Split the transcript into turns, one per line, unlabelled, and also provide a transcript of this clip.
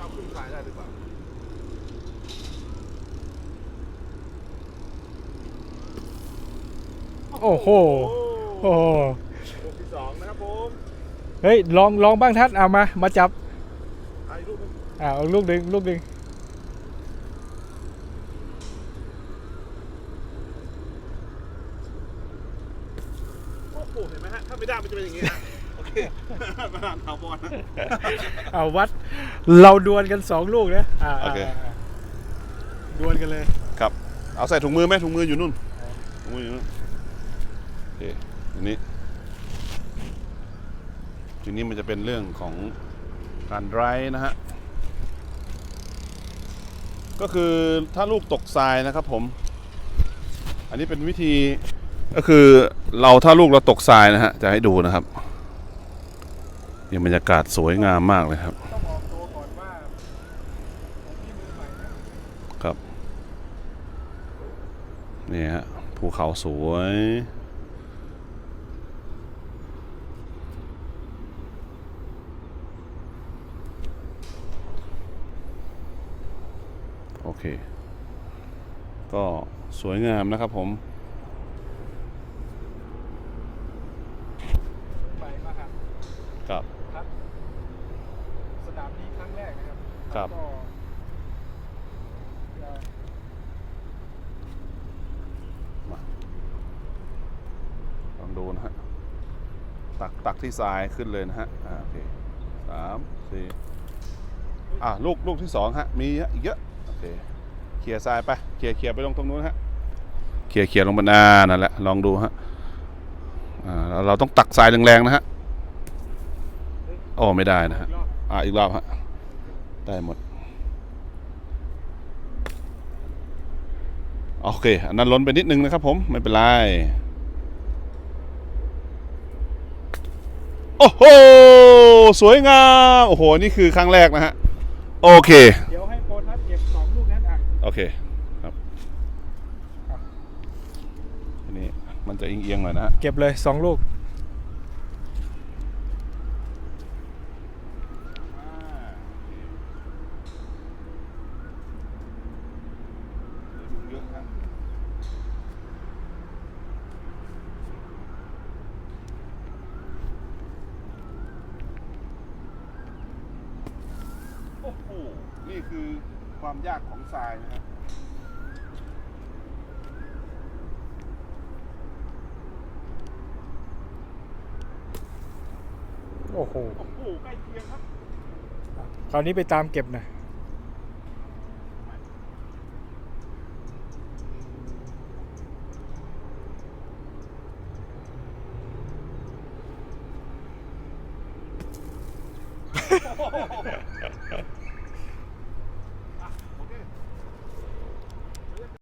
จะเอาขึ้นทรายได้หรือเปล่า
โอ้โห โอ้โห
ลูกที่สองนะครับผม
เฮ้ยลองลองบ้างทัดเอามา มาจับ
ถ่ายรูปหนึ่ง
อ่าเอาลูกหนึ่งลูกหนึ่ง
โอ้โหเห็นไหมฮะถ้าไม่ได้มันจะเป็นอย่างงี้ฮะ โอเคประธานถาวรนะ
เอาวัด เราดวลกันสองลูกนะอ่า
โอเคาา
ดวลกันเลย
ครับเอาใส่ถุงมือไหมถุงมืออยู่นู่นถุงมืออยู่นู่นโอเคทีนี้ทีนี้มันจะเป็นเรื่องของการไดรฟ์นะฮะก็คือถ้าลูกตกทรายนะครับผม อันนี้เป็นวิธีก็คือเราถ้าลูกเราตกทรายนะฮะจะให้ดูนะครับ นี่บรรยากาศสวยงามมากเลยครับ
ครับ
นี่ฮะภูเขาสวยโอเค ก็สวยงามนะครับผม
ครับ
ครับ
ครับ สนามนี้ ครั้งแรกนะครับ
ครับ
ก็จะ
ลองดูนะฮะ ตักตักที่ทรายขึ้นเลยนะฮะ อ่าโอเคสามสี่อะลูกลูกที่สองฮะ มีฮะอีกเยอะ โอเค เคลียร์ทรายไป เคลียร์เคลียร์ไปลงตรงนู้นฮะ เคลียร์เคลียร์ลงบนนานั่นแหละ ลองดูฮะ อ่าเราเราต้องตักทรายแรงๆนะฮะ โอ้ไม่ได้นะฮะ
รอบ
อะอีกรอบฮะ ได้หมด โอเค อันนั้นล้นไปนิดนึงนะครับผม ไม่เป็นไร โอ้โห สวยงาม โอ้โห นี่คือครั้งแรกนะฮะ โอเค
เดี๋ยวให้โปรทัศน์เก็บสองลูกนั้นอะ
โอเคครับ
ครับ
ทีนี้มันจะเอียงๆหน่อยนะฮะ
เก็บเลยสองลูก
โอ้โห นี่คือความยากของทรายนะฮะ
โอ้โห
โอ้โห ใกล้เคียงครับ
คราวนี้ไปตามเก็บหนะ